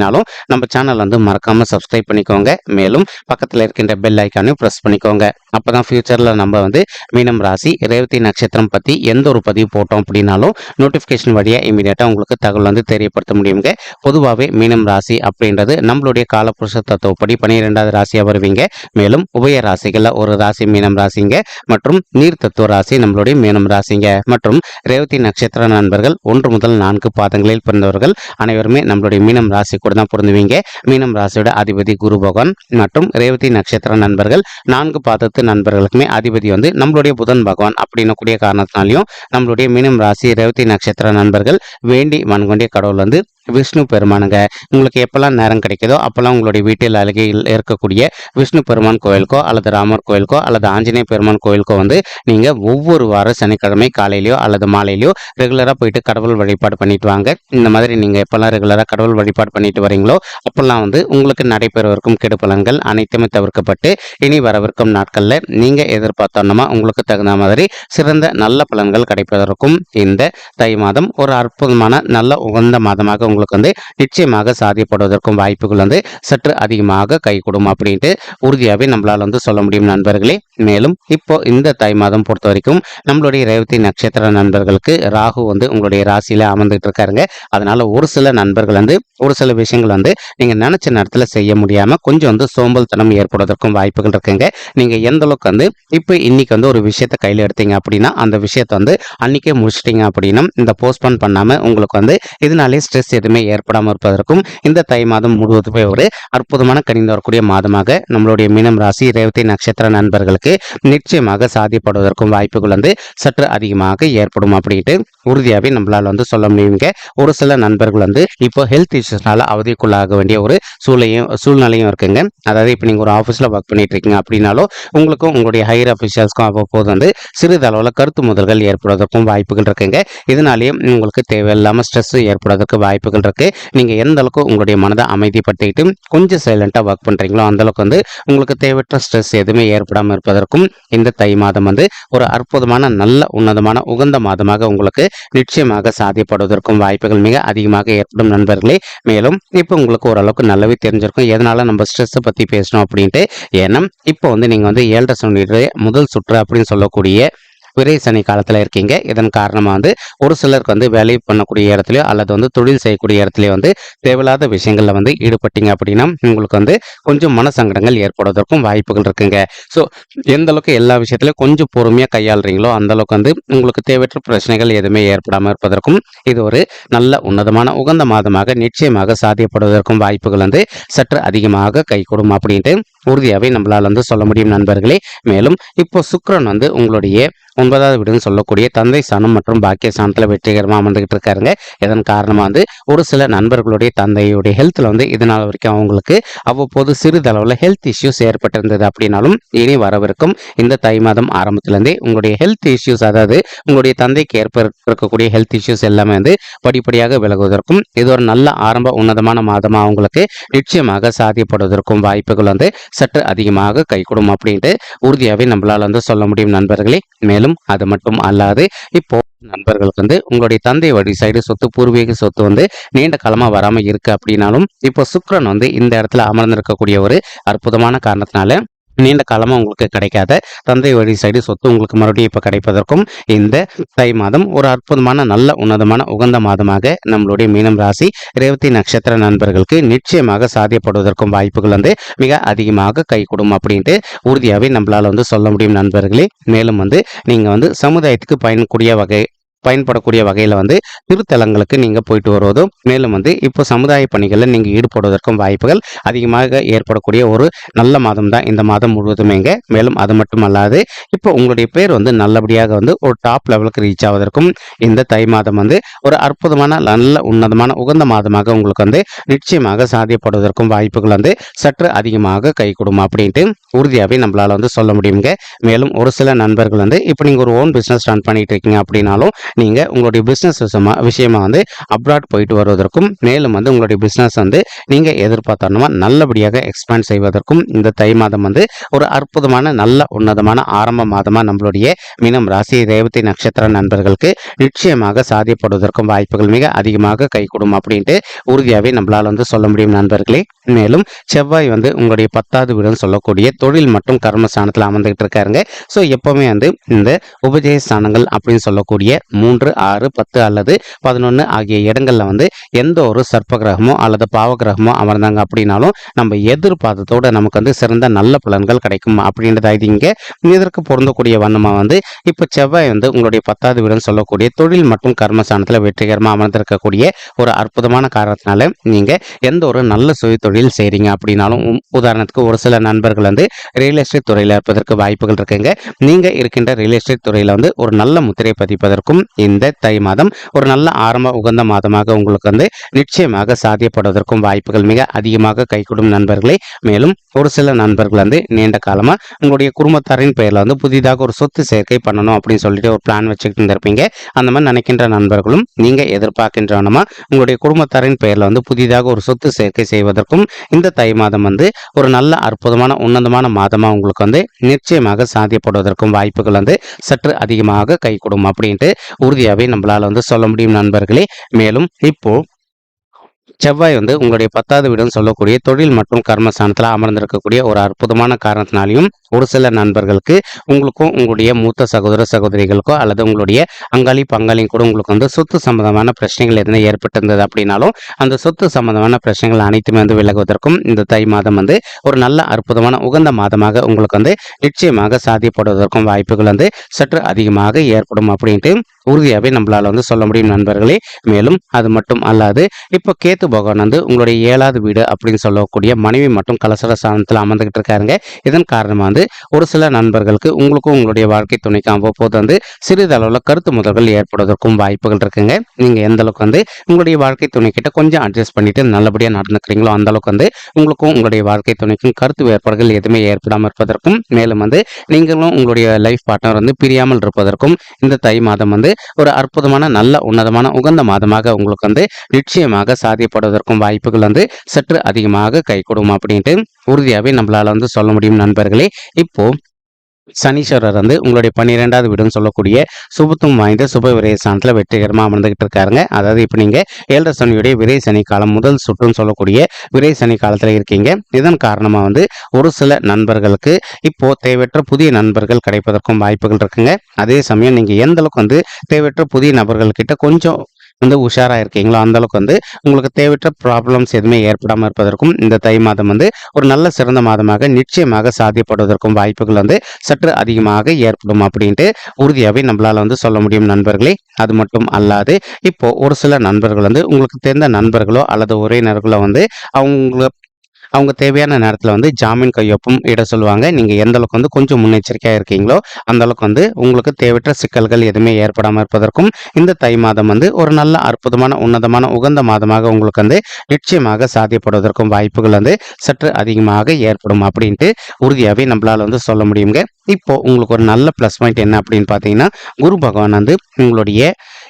அப்படின்னாலும் நம்ம சேனல் வந்து மறக்காம சப்ஸ்கிரைப் பண்ணிக்கோங்க. மேலும் பக்கத்தில் இருக்கின்ற பெல் ஐக்கானையும் ப்ரெஸ் பண்ணிக்கோங்க. அப்பதான் ஃபியூச்சரில் நம்ம வந்து மீனம் ராசி ரேவதி நட்சத்திரம் பற்றி எந்த ஒரு பதிவு போட்டோம் அப்படின்னாலும் நோட்டிஃபிகேஷன் வழியாக இமீடியட்டாக உங்களுக்கு தகவல் வந்து தெரியப்படுத்த முடியுங்க. பொதுவாகவே மீனம் ராசி அப்படின்றது நம்மளுடைய காலப்புருஷ தத்துவப்படி பன்னிரெண்டாவது ராசியாக வருவீங்க. மேலும் உபய ராசிகளில் ஒரு ராசி மீனம் ராசிங்க மற்றும் நீர் தத்துவ ராசி நம்மளுடைய மீனம் ராசிங்க. மற்றும் ரேவதி நட்சத்திர நண்பர்கள் ஒன்று முதல் நான்கு பாதங்களில் பிறந்தவர்கள் அனைவருமே நம்மளுடைய மீனம் ராசி கூட தான் பொருந்துவீங்க. மீனம் ராசியோட அதிபதி குரு பகவான் மற்றும் ரேவதி நட்சத்திர நண்பர்கள். நான்கு பாதத்து நண்பர்களுக்குமே அதிபதி வந்து நம்மளுடைய புதன் பகவான் அப்படின்னு கூடிய காரணத்தினாலையும் நம்மளுடைய மீனம் ராசி ரேவதி நட்சத்திர நண்பர்கள் வேண்டி மண்கொண்டிய கடவுள் வந்து விஷ்ணு பெருமானுங்க. உங்களுக்கு எப்போல்லாம் நேரம் கிடைக்குதோ அப்பெல்லாம் உங்களுடைய வீட்டில் அருகில் இருக்கக்கூடிய விஷ்ணு பெருமான் கோயிலுக்கோ அல்லது ராமர் கோயிலுக்கோ அல்லது ஆஞ்சநேய பெருமான் கோயிலுக்கோ வந்து நீங்கள் ஒவ்வொரு வாரம் சனிக்கிழமை காலையிலையோ அல்லது மாலையிலையோ ரெகுலராக போயிட்டு கடவுள் வழிபாடு பண்ணிட்டு வாங்க. இந்த மாதிரி நீங்கள் எப்போல்லாம் ரெகுலராக கடவுள் வழிபாடு பண்ணிட்டு வரீங்களோ அப்போல்லாம் வந்து உங்களுக்கு நடைபெறவிருக்கும் கெடுப்பலன்கள் அனைத்துமே தவிர்க்கப்பட்டு இனி வரவிருக்கும் நாட்களில் நீங்கள் எதிர்பார்த்தோன்னா உங்களுக்கு தகுந்த மாதிரி சிறந்த நல்ல பலன்கள் கிடைப்பதற்கும் இந்த தை மாதம் ஒரு அற்புதமான நல்ல உகந்த மாதமாக உங்களுக்கு வந்து நிச்சயமாக சாதியப்படுவதற்கும் வாய்ப்புகள் வந்து சற்று அதிகமாக கைகூடும் அப்படின்ட்டு உறுதியாகவே நம்மளால் வந்து சொல்ல முடியும் நண்பர்களே. மேலும் இப்போ இந்த தை மாதம் பொறுத்த வரைக்கும் நம்மளுடைய ரேவதி நட்சத்திர நண்பர்களுக்கு ராகு வந்து உங்களுடைய ராசியில் அமர்ந்துட்டு இருக்காருங்க. அதனால ஒரு சில நண்பர்கள் வந்து ஒரு சில விஷயங்கள் வந்து நீங்க நினைச்ச நேரத்தில் செய்ய முடியாம கொஞ்சம் வந்து சோம்பல்தனம் ஏற்படுவதற்கும் வாய்ப்புகள் இருக்குங்க. நீங்க எந்த அளவுக்கு வந்து இப்போ இன்னைக்கு வந்து ஒரு விஷயத்த கையில் எடுத்தீங்க அப்படின்னா அந்த விஷயத்தை வந்து அன்னைக்கே முடிச்சிட்டீங்க அப்படின்னா இந்த போஸ்ட்போன் பண்ணாம உங்களுக்கு வந்து இதனாலே ஸ்ட்ரெஸ் எதுவும் ஏற்படாமல் இருப்பதற்கும் இந்த தை மாதம் முழுவதுமே ஒரு அற்புதமான கணிந்து வரக்கூடிய மாதமாக நம்மளுடைய மீனம் ராசி ரேவதி நட்சத்திர நண்பர்களுக்கு நிச்சயமாக சாதிப்படுவதற்கும் வாய்ப்புகள் வந்து சற்று அதிகமாக ஏற்படும் அப்படின்ட்டு உறுதியாகவே நம்மளால் வந்து சொல்ல முடியுங்க. ஒரு சில நண்பர்கள் வந்து இப்போ ஹெல்த் இஷ்யூஸ்னால அவதிக்குள்ளாக வேண்டிய ஒரு சூழ்நிலையும் சூழ்நிலையும் இருக்குங்க. அதாவது இப்போ நீங்கள் ஒரு ஆஃபீஸில் ஒர்க் பண்ணிட்டு இருக்கீங்க அப்படின்னாலும் உங்களுக்கும் உங்களுடைய ஹையர் அஃபிஷியல்ஸ்க்கும் அவ்வப்போது வந்து சிறிதளவில் கருத்து முதல்கள் ஏற்படுவதற்கும் வாய்ப்புகள் இருக்குங்க. இதனாலேயும் உங்களுக்கு தேவையில்லாமல் ஸ்ட்ரெஸ் ஏற்படுவதற்கு வாய்ப்புகள் இருக்குது நீங்கள் எந்த அளவுக்கு உங்களுடைய மனதை அமைதிப்படுத்திக்கிட்டு கொஞ்சம் சைலண்ட்டாக ஒர்க் பண்ணுறீங்களோ அந்த அளவுக்கு வந்து உங்களுக்கு தேவையற்ற ஸ்ட்ரெஸ் எதுவுமே ஏற்படாமல் இருப்பதற்கும் இந்த தை மாதம் வந்து ஒரு அற்புதமான நல்ல உன்னதமான உகந்த மாதமாக உங்களுக்கு நிச்சயமாக சாத்தியப்படுவதற்கும் வாய்ப்புகள் மிக அதிகமாக ஏற்படும் நண்பர்களே. மேலும் இப்போ உங்களுக்கு ஓரளவுக்கு நல்ல நல்லாவே தெரிஞ்சிருக்கும். எதனால நம்ம ஸ்ட்ரெஸ் பத்தி பேசணும் அப்படின்ட்டு ஏன்னா இப்போ வந்து நீங்க வந்து ஏழரை சொன்னிட்டு முதல் சுற்று அப்படின்னு சொல்லக்கூடிய விரை சனி காலத்தில் இருக்கீங்க. இதன் காரணமாக வந்து ஒரு சிலருக்கு வந்து வேலை பண்ணக்கூடிய இடத்துலையோ அல்லது வந்து தொழில் செய்யக்கூடிய இடத்துலையோ வந்து தேவையில்லாத விஷயங்களில் வந்து ஈடுபட்டீங்க அப்படின்னா உங்களுக்கு வந்து கொஞ்சம் மனசங்கடங்கள் ஏற்படுவதற்கும் வாய்ப்புகள் இருக்குங்க. ஸோ எந்த அளவுக்கு எல்லா விஷயத்துலையும் கொஞ்சம் பொறுமையாக கையாளுறீங்களோ அந்த அளவுக்கு வந்து உங்களுக்கு தேவையற்ற பிரச்சனைகள் எதுவுமே ஏற்படாமல் இருப்பதற்கும் இது ஒரு நல்ல உன்னதமான உகந்த மாதமாக நிச்சயமாக சாத்தியப்படுவதற்கும் வாய்ப்புகள் வந்து சற்று அதிகமாக கைகூடும் அப்படின்ட்டு உறுதியாகவே நம்மளால் வந்து சொல்ல முடியும் நண்பர்களே. மேலும் இப்போ சுக்ரன் வந்து உங்களுடைய ஒன்பதாவது வீடுன்னு சொல்லக்கூடிய தந்தை சாணம் மற்றும் பாக்கிய சாணத்தில் வெற்றிகரமாக அமர்ந்துகிட்டு இருக்காருங்க. இதன் காரணமாக வந்து ஒரு சில நண்பர்களுடைய தந்தையுடைய ஹெல்த்தில் வந்து இதனால் வரைக்கும் அவங்களுக்கு அவ்வப்போது சிறிதளவில் ஹெல்த் இஷ்யூஸ் ஏற்பட்டிருந்தது அப்படின்னாலும் இனி வரவிருக்கும் இந்த தை மாதம் ஆரம்பத்திலேருந்தே உங்களுடைய ஹெல்த் இஷ்யூஸ் அதாவது உங்களுடைய தந்தைக்கு ஏற்பட்டிருக்கக்கூடிய ஹெல்த் இஷ்யூஸ் எல்லாமே வந்து படிப்படியாக விலகுவதற்கும் இது ஒரு நல்ல ஆரம்ப உன்னதமான மாதமாக அவங்களுக்கு நிச்சயமாக சாத்தியப்படுவதற்கும் வாய்ப்புகள் வந்து சற்று அதிகமாக கைகூடும் அப்படின்ட்டு உறுதியாகவே நம்மளால் வந்து சொல்ல முடியும் நண்பர்களே. மேலும் அது மட்டும் அல்லாது இப்போ நண்பர்களுக்கு வந்து உங்களுடைய தந்தை வழி சைடு சொத்து பூர்வீக சொத்து வந்து நீண்ட காலமாக வராமல் இருக்கு அப்படின்னாலும் இப்போ சுக்கிரன் வந்து இந்த இடத்துல அமர்ந்திருக்கக்கூடிய ஒரு அற்புதமான காரணத்தினால நீண்ட காலமாக உங்களுக்கு கிடைக்காத தந்தை வழி சைடு சொத்து உங்களுக்கு மறுபடியும் இப்போ கிடைப்பதற்கும் இந்த தை மாதம் ஒரு அற்புதமான நல்ல உன்னதமான உகந்த மாதமாக நம்மளுடைய மீனம் ராசி ரேவதி நட்சத்திர நண்பர்களுக்கு நிச்சயமாக சாத்தியப்படுவதற்கும் வாய்ப்புகள் வந்து மிக அதிகமாக கைகூடும் அப்படின்ட்டு உறுதியாகவே நம்மளால் வந்து சொல்ல முடியும் நண்பர்களே. மேலும் வந்து நீங்கள் வந்து சமுதாயத்துக்கு பயன்கூடிய வகை பயன்படக்கூடிய வகையில் வந்து திருத்தலங்களுக்கு நீங்கள் போயிட்டு வருவதும் மேலும் வந்து இப்போ சமுதாய பணிகளில் நீங்கள் ஈடுபடுவதற்கும் வாய்ப்புகள் அதிகமாக ஏற்படக்கூடிய ஒரு நல்ல மாதம் தான் இந்த மாதம் முழுவதுமேங்க. மேலும் அது மட்டும் அல்லாது இப்போ உங்களுடைய பேர் வந்து நல்லபடியாக வந்து ஒரு டாப் லெவலுக்கு ரீச் ஆவதற்கும் இந்த தை மாதம் வந்து ஒரு அற்புதமான நல்ல உன்னதமான உகந்த மாதமாக உங்களுக்கு வந்து நிச்சயமாக சாத்தியப்படுவதற்கும் வாய்ப்புகள் வந்து சற்று அதிகமாக கை கொடுமா அப்படின்ட்டு உறுதியாகவே நம்மளால வந்து சொல்ல முடியுங்க மேலும் ஒரு சில நண்பர்கள் வந்து இப்போ நீங்கள் ஒரு ஓன் பிஸ்னஸ் ரன் பண்ணிட்டு இருக்கீங்க அப்படின்னாலும் நீங்கள் உங்களுடைய பிஸ்னஸ் விஷயமா விஷயமா வந்து அப்ராட் போயிட்டு வருவதற்கும் மேலும் வந்து உங்களுடைய பிஸ்னஸ் வந்து நீங்கள் எதிர்பார்த்தோம்னா நல்லபடியாக எக்ஸ்பேண்ட் செய்வதற்கும் இந்த தை மாதம் வந்து ஒரு அற்புதமான நல்ல உன்னதமான ஆரம்ப மாதமாக நம்மளுடைய மீனம் ராசி ரேவதி நட்சத்திர நண்பர்களுக்கு நிச்சயமாக சாதியப்படுவதற்கும் வாய்ப்புகள் மிக அதிகமாக கைகூடும் அப்படின்ட்டு உறுதியாகவே நம்மளால் வந்து சொல்ல முடியும் நண்பர்களே. மேலும் செவ்வாய் வந்து உங்களுடைய பத்தாவது வீடுன்னு சொல்லக்கூடிய தொழில் மற்றும் கர்மஸ்தானத்தில் அமர்ந்துகிட்டு இருக்காருங்க. ஸோ எப்போவுமே வந்து இந்த உபஜய ஸ்தானங்கள் அப்படின்னு சொல்லக்கூடிய மூன்று ஆறு பத்து அல்லது பதினொன்று ஆகிய இடங்களில் வந்து எந்த ஒரு சர்ப்ப கிரகமோ அல்லது பாவ கிரகமோ அமர்ந்தாங்க அப்படின்னாலும் நம்ம எதிர்பார்த்ததோட நமக்கு வந்து சிறந்த நல்ல பலன்கள் கிடைக்கும் அப்படின்றத இங்கே இதற்கு பொருந்தக்கூடிய வண்ணமாக வந்து இப்போ செவ்வாய் வந்து உங்களுடைய பத்தாவது வீடுன்னு சொல்லக்கூடிய தொழில் மற்றும் கர்மஸ்தானத்தில் வெற்றிகரமாக அமர்ந்திருக்கக்கூடிய ஒரு அற்புதமான காரணத்தினால நீங்கள் எந்த ஒரு நல்ல சுய தொழில் செய்கிறீங்க அப்படின்னாலும் உதாரணத்துக்கு ஒரு சில நண்பர்கள் வந்து ரியல் எஸ்டேட் துறையில் இருப்பதற்கு வாய்ப்புகள் இருக்குங்க. நீங்கள் இருக்கின்ற ரியல் எஸ்டேட் துறையில் வந்து ஒரு நல்ல முத்திரை பதிப்பதற்கும் இந்த தை மாதம் ஒரு நல்ல ஆரம்ப உகந்த மாதமாக உங்களுக்கு வந்து நிச்சயமாக சாத்தியப்படுவதற்கும் வாய்ப்புகள் மிக அதிகமாக கைகூடும் நண்பர்களே. மேலும் ஒரு சில நண்பர்கள் வந்து நீண்ட காலமாக உங்களுடைய குடும்பத்தாரின் பெயரில் வந்து புதிதாக ஒரு சொத்து சேர்க்கை பண்ணணும் அப்படின்னு சொல்லிட்டு ஒரு பிளான் வச்சுக்கிட்டு இருந்திருப்பீங்க. அந்த மாதிரி நினைக்கின்ற நண்பர்களும் நீங்கள் எதிர்பார்க்கின்றனமா உங்களுடைய குடும்பத்தாரின் பெயரில் வந்து புதிதாக ஒரு சொத்து சேர்க்கை செய்வதற்கும் இந்த தை மாதம் வந்து ஒரு நல்ல அற்புதமான உன்னதமான மாதமாக உங்களுக்கு வந்து நிச்சயமாக சாத்தியப்படுவதற்கும் வாய்ப்புகள் வந்து சற்று அதிகமாக கைகூடும் அப்படின்ட்டு உறுதியாகவே நம்மளால் வந்து சொல்ல முடியும் நண்பர்களே. மேலும் இப்போ செவ்வாய் வந்து உங்களுடைய பத்தாவது வீடுன்னு சொல்லக்கூடிய தொழில் மற்றும் கர்மஸ்தானத்தில் அமர்ந்திருக்கக்கூடிய ஒரு அற்புதமான காரணத்தினாலையும் ஒரு சில நண்பர்களுக்கு உங்களுக்கும் உங்களுடைய மூத்த சகோதர சகோதரிகளுக்கோ அல்லது உங்களுடைய அங்காளி பங்காளியும் கூட உங்களுக்கு வந்து சொத்து சம்பந்தமான பிரச்சனைகள் எதனா ஏற்பட்டிருந்தது அப்படின்னாலும் அந்த சொத்து சம்பந்தமான பிரச்சனைகள் அனைத்துமே வந்து விலகுவதற்கும் இந்த தை மாதம் வந்து ஒரு நல்ல அற்புதமான உகந்த மாதமாக உங்களுக்கு வந்து நிச்சயமாக சாத்தியப்படுவதற்கும் வாய்ப்புகள் வந்து சற்று அதிகமாக ஏற்படும் அப்படின்ட்டு உறுதியாகவே நம்மளால் வந்து சொல்ல முடியும் நண்பர்களே. மேலும் அது மட்டும் அல்லாது இப்போ கேத்து பகவான் வந்து உங்களுடைய ஏழாவது வீடு அப்படின்னு சொல்லக்கூடிய மனைவி மற்றும் கலசர சாணத்தில் அமர்ந்துகிட்டு இருக்காருங்க. இதன் காரணமாக வந்து ஒரு சில நண்பர்களுக்கு உங்களுக்கும் உங்களுடைய வாழ்க்கை துணைக்கும் அவ்வப்போது வந்து சிறிதளவில் கருத்து முதல்கள் ஏற்படுவதற்கும் வாய்ப்புகள் இருக்குங்க. நீங்கள் எந்த அளவுக்கு வந்து உங்களுடைய வாழ்க்கை துணை கிட்ட கொஞ்சம் அட்ஜஸ்ட் பண்ணிட்டு நல்லபடியாக நடந்துக்கிறீங்களோ அந்த அளவுக்கு வந்து உங்களுக்கும் உங்களுடைய வாழ்க்கை துணைக்கும் கருத்து வேறுபாடுகள் எதுவுமே ஏற்படாமல் இருப்பதற்கும் மேலும் வந்து நீங்களும் உங்களுடைய லைஃப் பார்ட்னர் வந்து பிரியாமல் இருப்பதற்கும் இந்த தை மாதம் வந்து ஒரு அற்புதமான நல்ல உன்னதமான உகந்த மாதமாக உங்களுக்கு வந்து நிச்சயமாக சாதியப்படுவதற்கும் வாய்ப்புகள் வந்து சற்று அதிகமாக கை கொடுக்கும் அப்படின்ட்டு உறுதியாகவே நம்மளால வந்து சொல்ல முடியும் நண்பர்களே. இப்போ சனீஸ்வரர் வந்து உங்களுடைய பன்னிரெண்டாவது வீடுன்னு சொல்லக்கூடிய சுபத்துவம் வாய்ந்த சுப விரை ஸ்தானத்தில் வெற்றிகரமாக அமர்ந்துகிட்டு இருக்காருங்க அதாவது இப்போ நீங்கள் ஏழரை சனியுடைய விரை சனி காலம் முதல் சுற்றுன்னு சொல்லக்கூடிய விரை சனி காலத்தில் இருக்கீங்க. இதன் காரணமாக வந்து ஒரு சில நண்பர்களுக்கு இப்போ தேவையற்ற புதிய நண்பர்கள் கிடைப்பதற்கும் வாய்ப்புகள் இருக்குங்க. அதே சமயம் நீங்கள் எந்த அளவுக்கு வந்து தேவையற்ற புதிய நபர்கள் கிட்ட கொஞ்சம் வந்து உஷாராக இருக்கீங்களோ அந்தளவுக்கு வந்து உங்களுக்கு தேவையற்ற ப்ராப்ளம்ஸ் எதுவுமே ஏற்படாமல் இருப்பதற்கும் இந்த தை மாதம் வந்து ஒரு நல்ல சிறந்த மாதமாக நிச்சயமாக சாத்தியப்படுவதற்கும் வாய்ப்புகள் வந்து சற்று அதிகமாக ஏற்படும் அப்படின்ட்டு உறுதியாகவே நம்மளால் வந்து சொல்ல முடியும் நண்பர்களே. அது மட்டும் அல்லாது இப்போ ஒரு சில நண்பர்கள் வந்து உங்களுக்கு தெரிந்த நண்பர்களோ அல்லது உறவினர்களோ வந்து அவங்க அவங்க தேவையான நேரத்தில் வந்து ஜாமீன் கையொப்பம் இட சொல்லுவாங்க. நீங்கள் எந்த அளவுக்கு வந்து கொஞ்சம் முன்னெச்சரிக்கையாக இருக்கீங்களோ அந்த அளவுக்கு வந்து உங்களுக்கு தேவையற்ற சிக்கல்கள் எதுவுமே ஏற்படாமல் இருப்பதற்கும் இந்த தை மாதம் வந்து ஒரு நல்ல அற்புதமான உன்னதமான உகந்த மாதமாக உங்களுக்கு வந்து நிச்சயமாக சாத்தியப்படுவதற்கும் வாய்ப்புகள் வந்து சற்று அதிகமாக ஏற்படும் அப்படின்ட்டு உறுதியாகவே நம்மளால் வந்து சொல்ல முடியுங்க. இப்போ உங்களுக்கு ஒரு நல்ல ப்ளஸ் பாயிண்ட் என்ன அப்படின்னு பார்த்தீங்கன்னா குரு பகவான் வந்து உங்களுடைய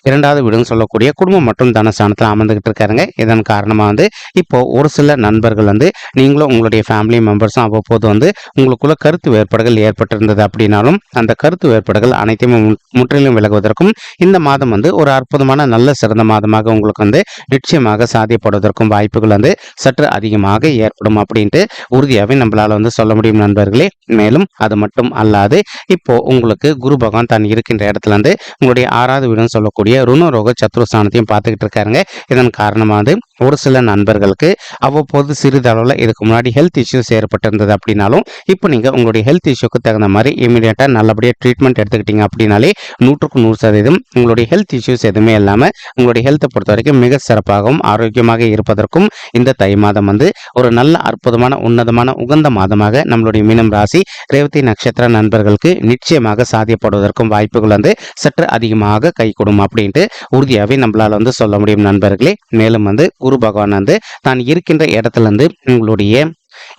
இரண்டாவது வீடுன்னு சொல்லக்கூடிய குடும்பம் மற்றும் தனஸ்தானத்தில் அமர்ந்துகிட்டு இருக்காருங்க. இதன் காரணமாக வந்து இப்போ ஒரு சில நண்பர்கள் வந்து நீங்களும் உங்களுடைய ஃபேமிலி மெம்பர்ஸும் அவ்வப்போது வந்து உங்களுக்குள்ள கருத்து வேறுபாடுகள் ஏற்பட்டிருந்தது அப்படின்னாலும் அந்த கருத்து வேறுபாடுகள் அனைத்தையுமே மு- முற்றிலும் விலகுவதற்கும் இந்த மாதம் வந்து ஒரு அற்புதமான நல்ல சிறந்த மாதமாக உங்களுக்கு வந்து நிச்சயமாக சாத்தியப்படுவதற்கும் வாய்ப்புகள் வந்து சற்று அதிகமாக ஏற்படும் அப்படின்ட்டு உறுதியாகவே நம்மளால் வந்து சொல்ல முடியும் நண்பர்களே. மேலும் அது மட்டும் அல்லாது இப்போ உங்களுக்கு குரு பகவான் தான் இருக்கின்ற இடத்துல இருந்து உங்களுடைய ஆறாவது வீடுன்னு சொல்லக்கூடிய ருணரோக சத்ருஸ்தானத்தையும் பார்த்துக்கிட்டு இருக்காருங்க. இதன் காரணமாக வந்து ஒரு சில நண்பர்களுக்கு அவ்வப்போது சிறிதளவில் இதுக்கு முன்னாடி ஹெல்த் இஷ்யூஸ் ஏற்பட்டிருந்தது அப்படின்னாலும் இப்போ நீங்கள் உங்களுடைய ஹெல்த் இஷ்யூக்கு தகுந்த மாதிரி இமீடியட்டாக நல்லபடியாக ட்ரீட்மெண்ட் எடுத்துக்கிட்டீங்க அப்படின்னாலே நூற்றுக்கு நூறு சதவீதம் உங்களுடைய ஹெல்த் இஷ்யூஸ் எதுவுமே இல்லாமல் உங்களுடைய ஹெல்த்தை பொறுத்த வரைக்கும் மிக சிறப்பாகவும் ஆரோக்கியமாக இருப்பதற்கும் இந்த தை மாதம் வந்து ஒரு நல்ல அற்புதமான உன்னதமான உகந்த மாதமாக நம்மளுடைய மீனம் ராசி ரேவதி நட்சத்திர நண்பர்களுக்கு நிச்சயமாக சாதியப்படுவதற்கும் வாய்ப்புகள் வந்து சற்று அதிகமாக கை கொடும் அப்படின்ட்டு உறுதியாகவே நம்மளால் வந்து சொல்ல முடியும் நண்பர்களே. மேலும் வந்து குரு பகவான் வந்து தான் இருக்கின்ற இடத்துல இருந்து உங்களுடைய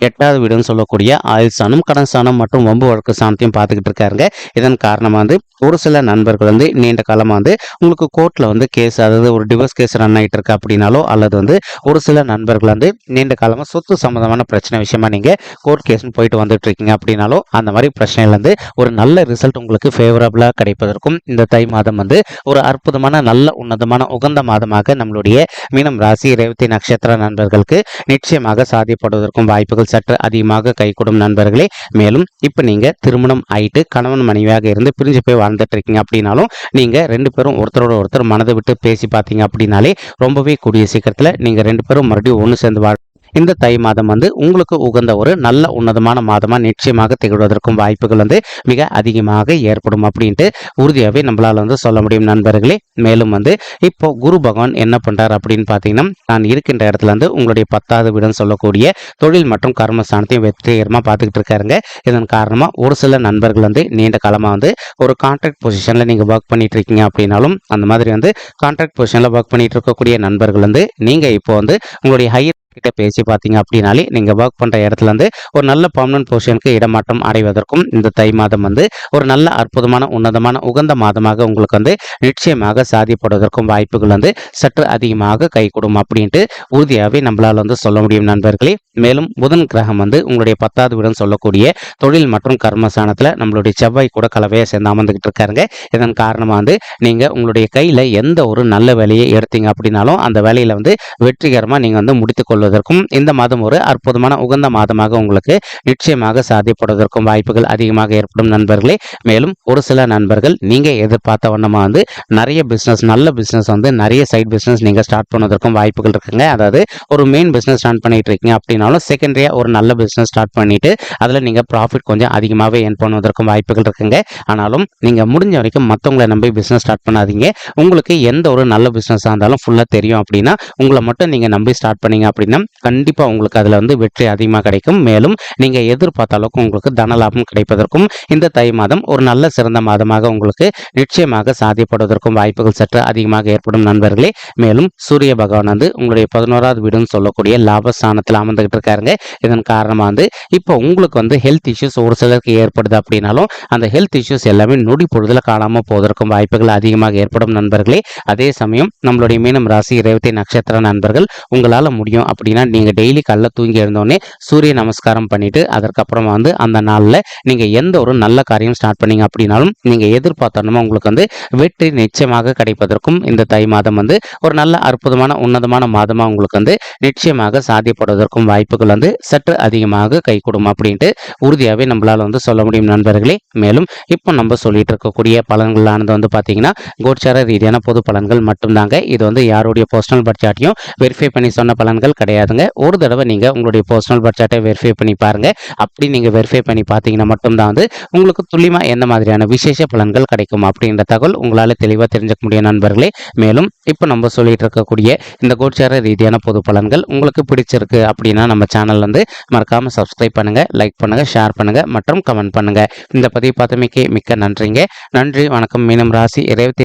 எட்டாவது வீடுன்னு சொல்லக்கூடிய ஆயுள் ஸ்தானம் கடன் ஸ்தானம் மற்றும் வம்பு வழக்கு ஸ்தானத்தையும் பார்த்துக்கிட்டு இருக்காருங்க. இதன் காரணமாக வந்து ஒரு சில நண்பர்கள் வந்து நீண்ட காலமாக வந்து உங்களுக்கு கோர்ட்டில் வந்து கேஸ் அதாவது ஒரு டிவோர்ஸ் கேஸ் ரன் ஆகிட்டு இருக்கு அப்படின்னாலோ அல்லது வந்து ஒரு சில நண்பர்கள் வந்து நீண்ட காலமாக சொத்து சம்மந்தமான பிரச்சனை விஷயமா நீங்கள் கோர்ட் கேஸ்னு போயிட்டு வந்துட்டு இருக்கீங்க அப்படின்னாலோ அந்த மாதிரி பிரச்சனையிலேருந்து ஒரு நல்ல ரிசல்ட் உங்களுக்கு ஃபேவரபுளாக கிடைப்பதற்கும் இந்த தை மாதம் வந்து ஒரு அற்புதமான நல்ல உன்னதமான உகந்த மாதமாக நம்மளுடைய மீனம் ராசி ரேவதி நட்சத்திர நண்பர்களுக்கு நிச்சயமாக சாதிப்படுவதற்கும் வாய்ப்பு வாய்ப்புகள் சற்று அதிகமாக கைகூடும் நண்பர்களே. மேலும் இப்போ நீங்கள் திருமணம் ஆயிட்டு கணவன் மனைவியாக இருந்து பிரிஞ்சு போய் வாழ்ந்துட்டு இருக்கீங்க அப்படின்னாலும் நீங்கள் ரெண்டு பேரும் ஒருத்தரோட ஒருத்தர் மனதை விட்டு பேசி பார்த்தீங்க அப்படின்னாலே ரொம்பவே கூடிய சீக்கிரத்தில் நீங்கள் ரெண்டு பேரும் மறுபடியும் ஒன்று சேர்ந்து வாழ் இந்த தை மாதம் வந்து உங்களுக்கு உகந்த ஒரு நல்ல உன்னதமான மாதமாக நிச்சயமாக திகழ்வதற்கும் வாய்ப்புகள் வந்து மிக அதிகமாக ஏற்படும் அப்படின்ட்டு உறுதியாகவே நம்மளால் வந்து சொல்ல முடியும் நண்பர்களே. மேலும் வந்து இப்போ குரு பகவான் என்ன பண்ணுறார் அப்படின்னு பார்த்தீங்கன்னா நான் இருக்கின்ற இடத்துல வந்து உங்களுடைய பத்தாவது வீடுன்னு சொல்லக்கூடிய தொழில் மற்றும் கர்மஸ்தானத்தையும் வெற்றிகரமாக பார்த்துக்கிட்டு இருக்காருங்க. இதன் காரணமாக ஒரு சில நண்பர்கள் வந்து நீண்ட காலமாக வந்து ஒரு கான்ட்ராக்ட் பொசிஷனில் நீங்கள் ஒர்க் பண்ணிட்டு இருக்கீங்க அப்படின்னாலும் அந்த மாதிரி வந்து கான்ட்ராக்ட் பொசிஷனில் ஒர்க் பண்ணிட்டு இருக்கக்கூடிய நண்பர்கள் வந்து நீங்கள் இப்போ வந்து உங்களுடைய ஹையர் கிட்ட பேசி பார்த்தீங்க அப்படின்னாலே நீங்கள் ஒர்க் பண்ணுற இடத்துல இருந்து ஒரு நல்ல பர்மனன்ட் பொசிஷனுக்கு இடமாற்றம் அடைவதற்கும் இந்த தை மாதம் வந்து ஒரு நல்ல அற்புதமான உன்னதமான உகந்த மாதமாக உங்களுக்கு வந்து நிச்சயமாக சாதிப்படுவதற்கும் வாய்ப்புகள் வந்து சற்று அதிகமாக கைகூடும் அப்படின்ட்டு உறுதியாகவே நம்மளால் வந்து சொல்ல முடியும் நண்பர்களே. மேலும் புதன் கிரகம் வந்து உங்களுடைய பத்தாவது வீடுன்னு சொல்லக்கூடிய தொழில் மற்றும் கர்மஸ்தானத்தில் நம்மளுடைய செவ்வாய் கூட கலவையை சேர்ந்து அமர்ந்துக்கிட்டு இருக்காருங்க. இதன் காரணமாக வந்து நீங்கள் உங்களுடைய கையில் எந்த ஒரு நல்ல வேலையை எடுத்தீங்க அப்படின்னாலும் அந்த வேலையில் வந்து வெற்றிகரமாக நீங்கள் வந்து முடித்துக்கொள்ள கொள்வதற்கும் இந்த மாதம் ஒரு அற்புதமான உகந்த மாதமாக உங்களுக்கு நிச்சயமாக சாத்தியப்படுவதற்கும் வாய்ப்புகள் அதிகமாக ஏற்படும் நண்பர்களே. மேலும் ஒரு சில நண்பர்கள் நீங்கள் எதிர்பார்த்த வண்ணமாக வந்து நிறைய பிஸ்னஸ் நல்ல பிஸ்னஸ் வந்து நிறைய சைட் பிஸ்னஸ் நீங்கள் ஸ்டார்ட் பண்ணுவதற்கும் வாய்ப்புகள் இருக்குங்க. அதாவது ஒரு மெயின் பிஸ்னஸ் ஸ்டார்ட் பண்ணிட்டு இருக்கீங்க அப்படின்னாலும் செகண்டரியாக ஒரு நல்ல பிஸ்னஸ் ஸ்டார்ட் பண்ணிட்டு அதில் நீங்கள் ப்ராஃபிட் கொஞ்சம் அதிகமாகவே ஏன் பண்ணுவதற்கும் வாய்ப்புகள் இருக்குங்க. ஆனாலும் நீங்கள் முடிஞ்ச வரைக்கும் மற்றவங்களை நம்பி பிஸ்னஸ் ஸ்டார்ட் பண்ணாதீங்க. உங்களுக்கு எந்த ஒரு நல்ல பிஸ்னஸாக இருந்தாலும் ஃபுல்லாக தெரியும் அப்படின்னா உங்களை மட்டும் நீங்கள் நம்பி ஸ்டார்ட் பண்ணீங்க அப்படின்னா கண்டிப்பாக உங்களுக்கு அதில் வந்து வெற்றி அதிகமாக கிடைக்கும். மேலும் நீங்கள் எதிர்பார்த்த அளவுக்கு உங்களுக்கு தன லாபம் கிடைப்பதற்கும் இந்த தை மாதம் ஒரு நல்ல சிறந்த மாதமாக உங்களுக்கு நிச்சயமாக சாதிப்படுவதற்கும் வாய்ப்புகள் சற்று அதிகமாக ஏற்படும் நண்பர்களே. மேலும் சூரிய பகவான் வந்து உங்களுடைய பதினோராவது வீடுன்னு சொல்லக்கூடிய லாபஸ்தானத்தில் அமர்ந்துகிட்டு இருக்காருங்க. இதன் காரணமாக வந்து இப்போ உங்களுக்கு வந்து ஹெல்த் இஷ்யூஸ் ஒரு சிலருக்கு ஏற்படுது அப்படின்னாலும் அந்த ஹெல்த் இஷ்யூஸ் எல்லாமே நொடி பொழுதில் காணாமல் போவதற்கும் வாய்ப்புகள் அதிகமாக ஏற்படும் நண்பர்களே. அதே சமயம் நம்மளுடைய மீனம் ராசி ரேவதி நட்சத்திர நண்பர்கள் உங்களால் முடியும் அப்படின்னா நீங்கள் டெய்லி கல்ல தூங்கி இருந்தோடனே சூரிய நமஸ்காரம் பண்ணிட்டு அதற்கப்புறமா வந்து அந்த நாளில் நீங்கள் எந்த ஒரு நல்ல காரியம் ஸ்டார்ட் பண்ணீங்க அப்படின்னாலும் நீங்கள் எதிர்பார்த்தோன்னா உங்களுக்கு வந்து வெற்றி நிச்சயமாக கிடைப்பதற்கும் இந்த தை மாதம் வந்து ஒரு நல்ல அற்புதமான உன்னதமான மாதமாக உங்களுக்கு வந்து நிச்சயமாக சாத்தியப்படுவதற்கும் வாய்ப்புகள் வந்து சற்று அதிகமாக கை கொடுக்கும் அப்படின்ட்டு உறுதியாகவே நம்மளால் வந்து சொல்ல முடியும் நண்பர்களே. மேலும் இப்போ நம்ம சொல்லிட்டு இருக்கக்கூடிய பலன்களானது வந்து பார்த்தீங்கன்னா கோச்சார ரீதியான பொது பலன்கள் மட்டும்தாங்க. இது வந்து யாருடைய பர்சனல் பட்ஜெட்டையும் வெரிஃபை பண்ணி சொன்ன பலன்கள் கிடையாதுங்க. ஒரு தடவை நீங்கள் உங்களுடைய பர்சனல் பட்ஜெட்டை வெரிஃபை பண்ணி பாருங்க. அப்படி நீங்கள் வெரிஃபை பண்ணி பார்த்தீங்கன்னா மட்டும்தான் வந்து உங்களுக்கு துல்லியமாக எந்த மாதிரியான விசேஷ பலன்கள் கிடைக்கும் அப்படின்ற தகவல் உங்களால் தெளிவாக தெரிஞ்சுக்க முடியும் நண்பர்களே. மேலும் இப்போ நம்ம சொல்லிட்டு இருக்கக்கூடிய இந்த கோச்சார ரீதியான பொது பலன்கள் உங்களுக்கு பிடிச்சிருக்கு அப்படின்னா நம்ம சேனல் வந்து மறக்காமல் சப்ஸ்கிரைப் பண்ணுங்கள் லைக் பண்ணுங்கள் ஷேர் பண்ணுங்கள் மற்றும் கமெண்ட் பண்ணுங்கள் இந்த பதிவு பார்த்தமைக்கு மிக்க நன்றிங்க. நன்றி வணக்கம். மீனம் ராசி இருபத்தி